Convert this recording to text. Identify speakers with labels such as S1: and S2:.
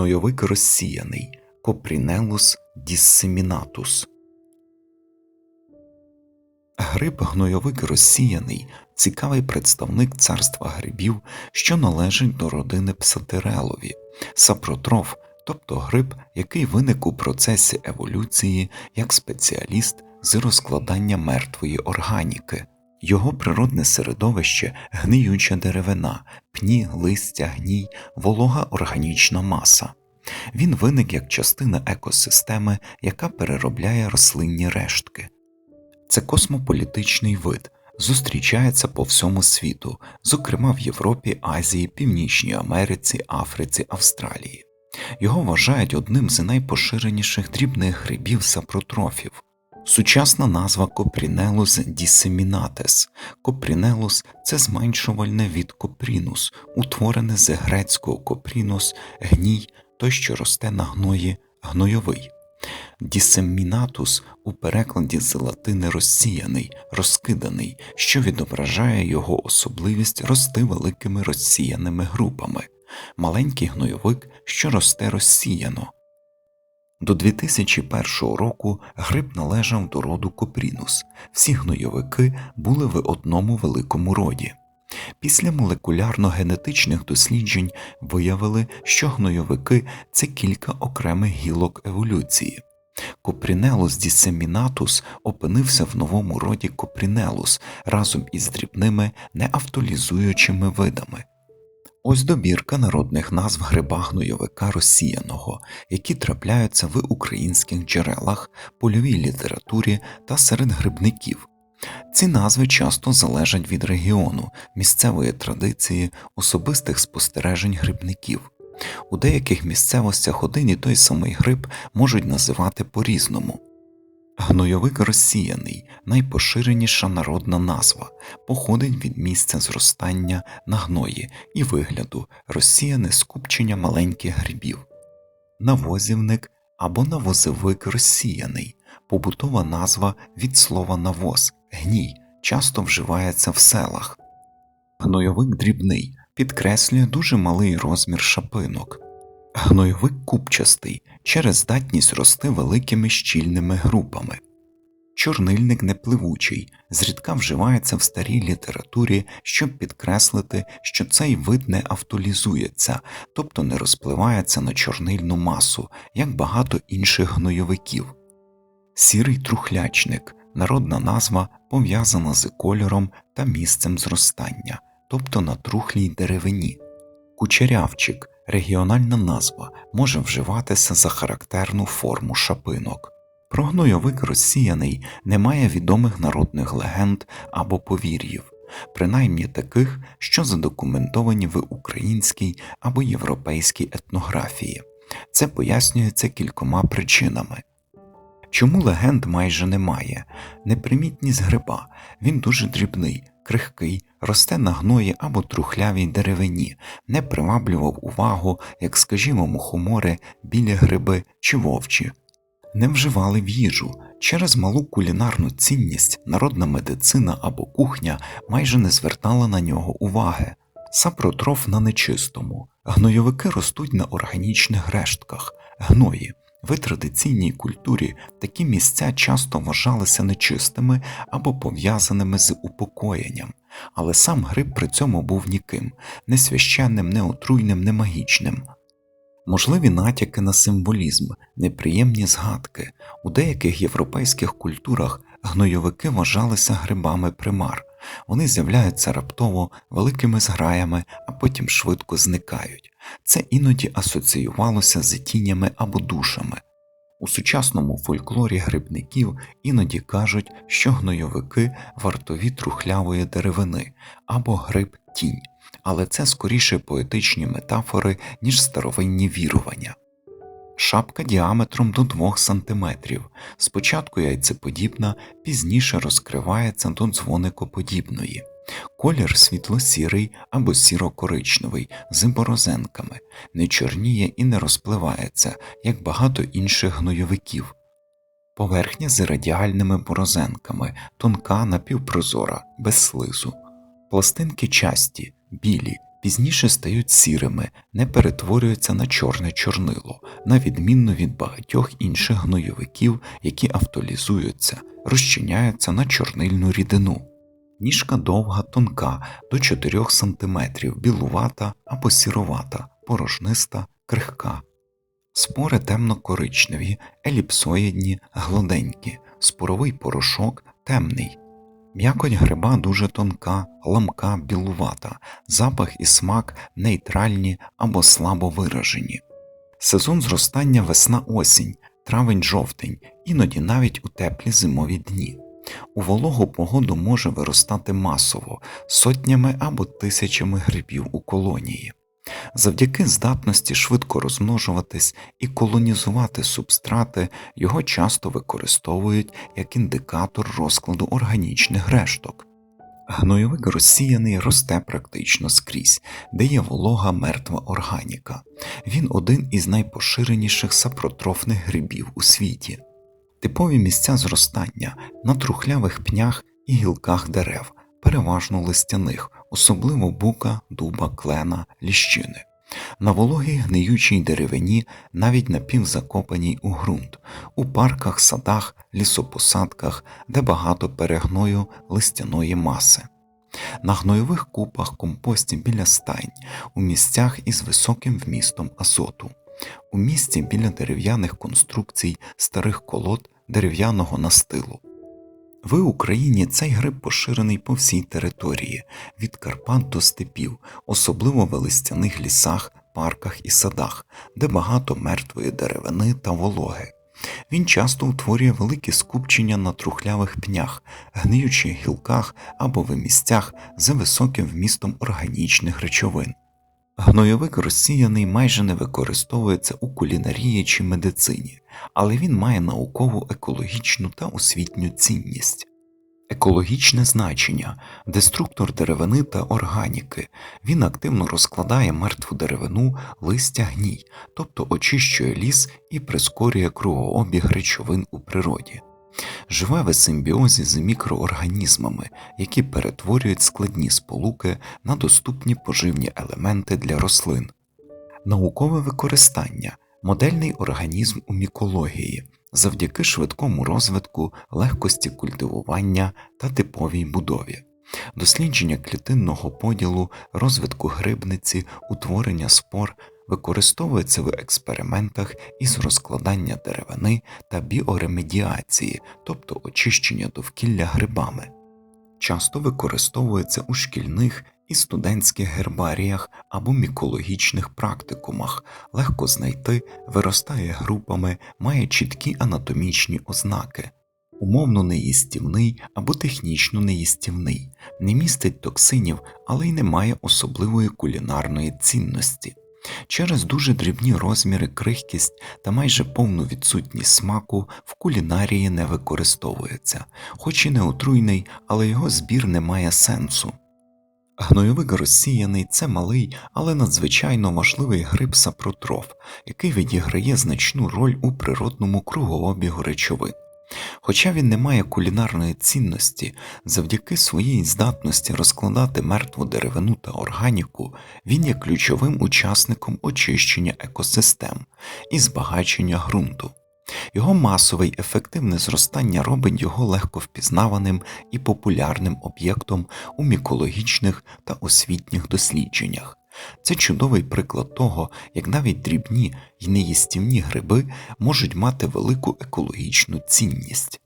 S1: Гнойовик розсіяний Копрінелус діссемінатус. Гриб гнойовик розсіяний цікавий представник царства грибів, що належить до родини псатерелові, сапротроф, тобто гриб, який виник у процесі еволюції як спеціаліст з розкладання мертвої органіки. Його природне середовище гниюча деревина, пні, листя, гній, волога органічна маса. Він виник як частина екосистеми, яка переробляє рослинні рештки. Це космополітичний вид, зустрічається по всьому світу, зокрема в Європі, Азії, Північній Америці, Африці, Австралії. Його вважають одним з найпоширеніших дрібних грибів сапротрофів. Сучасна назва Копрінелус disseminates. Копрінелус це зменшувальне від копрінус, утворене з грецького копрінус, гній, той, що росте на гної, гнойовий. Дісемінатус у перекладі з латини розсіяний, розкиданий, що відображає його особливість рости великими розсіяними групами, маленький гнойовик, що росте розсіяно. До 2001 року гриб належав до роду Копрінус, всі гнойовики були в одному великому роді. Після молекулярно-генетичних досліджень виявили, що гнойовики це кілька окремих гілок еволюції. Копрінелус дісемінатус опинився в новому роді Копрінелус разом із дрібними неавтолізуючими видами. Ось добірка народних назв гриба гнойовика розсіяного, які трапляються в українських джерелах, польовій літературі та серед грибників. Ці назви часто залежать від регіону, місцевої традиції, особистих спостережень грибників. У деяких місцевостях один і той самий гриб можуть називати по-різному. Гнойовик розсіяний, найпоширеніша народна назва, походить від місця зростання на гної і вигляду розсіяне скупчення маленьких грибів, навозівник або навозовик розсіяний, побутова назва від слова навоз, гній, часто вживається в селах. Гнойовик дрібний підкреслює дуже малий розмір шапинок. Гнойовик купчастий через здатність рости великими щільними групами. Чорнильник непливучий, зрідка вживається в старій літературі, щоб підкреслити, що цей вид не автолізується, тобто не розпливається на чорнильну масу, як багато інших гнойовиків. Сірий трухлячник народна назва пов'язана з кольором та місцем зростання, тобто на трухлій деревині. Кучерявчик регіональна назва може вживатися за характерну форму шапинок. Про гнойовик розсіяний немає відомих народних легенд або повір'їв, принаймні таких, що задокументовані в українській або європейській етнографії. Це пояснюється кількома причинами. Чому легенд майже немає? Непримітність гриба, він дуже дрібний, крихкий, росте на гної або трухлявій деревині, не приваблював увагу, як, скажімо, мухомори, білі гриби чи вовчі, не вживали в їжу. Через малу кулінарну цінність народна медицина або кухня майже не звертала на нього уваги. Сапротроф на нечистому, гнойовики ростуть на органічних рештках, гної. В традиційній культурі такі місця часто вважалися нечистими або пов'язаними з упокоєнням, але сам гриб при цьому був ніким, не священним, не отруйним, не магічним. Можливі натяки на символізм, неприємні згадки. У деяких європейських культурах гнойовики вважалися грибами примар, вони з'являються раптово великими зграями, а потім швидко зникають. Це іноді асоціювалося з тінями або душами. У сучасному фольклорі грибників іноді кажуть, що гнойовики вартові трухлявої деревини або гриб тінь, але це скоріше поетичні метафори, ніж старовинні вірування. Шапка діаметром до 2 см, спочатку яйцеподібна, пізніше розкривається до дзвоникоподібної. Колір світло-сірий або сіро-коричневий з борозенками, не чорніє і не розпливається, як багато інших гнойовиків. Поверхня з радіальними борозенками, тонка напівпрозора, без слизу, пластинки часті, білі, Пізніше стають сірими, не перетворюються на чорне чорнило, на відмінно від багатьох інших гнойовиків, які автолізуються, розчиняються на чорнильну рідину. Ніжка довга, тонка, до 4 см, білувата або сіровата, порожниста, крихка. Спори темно-коричневі, еліпсоїдні, гладенькі, споровий порошок темний. М'якоть гриба дуже тонка, ламка, білувата, запах і смак нейтральні або слабо виражені. Сезон зростання весна-осінь, травень-жовтень, іноді навіть у теплі зимові дні. У вологу погоду може виростати масово, сотнями або тисячами грибів у колонії. Завдяки здатності швидко розмножуватись і колонізувати субстрати, його часто використовують як індикатор розкладу органічних решток. Гнойовик розсіяний росте практично скрізь, де є волога мертва органіка. Він один із найпоширеніших сапротрофних грибів у світі. Типові місця зростання на трухлявих пнях і гілках дерев, переважно листяних, особливо бука, дуба, клена, ліщини. На вологій гниючій деревині, навіть напівзакопаній у ґрунт, у парках, садах, лісопосадках, де багато перегною листяної маси, на гнойових купах компості біля стань, у місцях із високим вмістом азоту, у місці біля дерев'яних конструкцій, старих колод, дерев'яного настилу. В Україні цей гриб поширений по всій території, від Карпат до степів, особливо в листяних лісах, парках і садах, де багато мертвої деревини та вологи. Він часто утворює великі скупчення на трухлявих пнях, гниючих гілках або в місцях за високим вмістом органічних речовин. Гнойовик розсіяний майже не використовується у кулінарії чи медицині, але він має наукову, екологічну та освітню цінність. Екологічне значення деструктор деревини та органіки. Він активно розкладає мертву деревину, листя гній, тобто очищує ліс і прискорює кругообіг речовин у природі. Живе в симбіозі з мікроорганізмами, які перетворюють складні сполуки на доступні поживні елементи для рослин. Наукове використання модельний організм у мікології завдяки швидкому розвитку, легкості культивування та типовій будові, дослідження клітинного поділу, розвитку грибниці, утворення спор використовується в експериментах із розкладання деревини та біоремедіації, тобто очищення довкілля грибами. Часто використовується у шкільних і студентських гербаріях або мікологічних практикумах, легко знайти, виростає групами, має чіткі анатомічні ознаки, умовно неїстівний або технічно неїстівний, не містить токсинів, але й не має особливої кулінарної цінності. Через дуже дрібні розміри, крихкість та майже повну відсутність смаку в кулінарії не використовується, хоч і не отруйний, але його збір не має сенсу. Гнойовик розсіяний це малий, але надзвичайно важливий гриб сапротроф, який відіграє значну роль у природному кругообігу речовин. Хоча він не має кулінарної цінності, завдяки своїй здатності розкладати мертву деревину та органіку, він є ключовим учасником очищення екосистем і збагачення ґрунту. Його масове й ефективне зростання робить його легко впізнаваним і популярним об'єктом у мікологічних та освітніх дослідженнях. Це чудовий приклад того, як навіть дрібні й неїстівні гриби можуть мати велику екологічну цінність.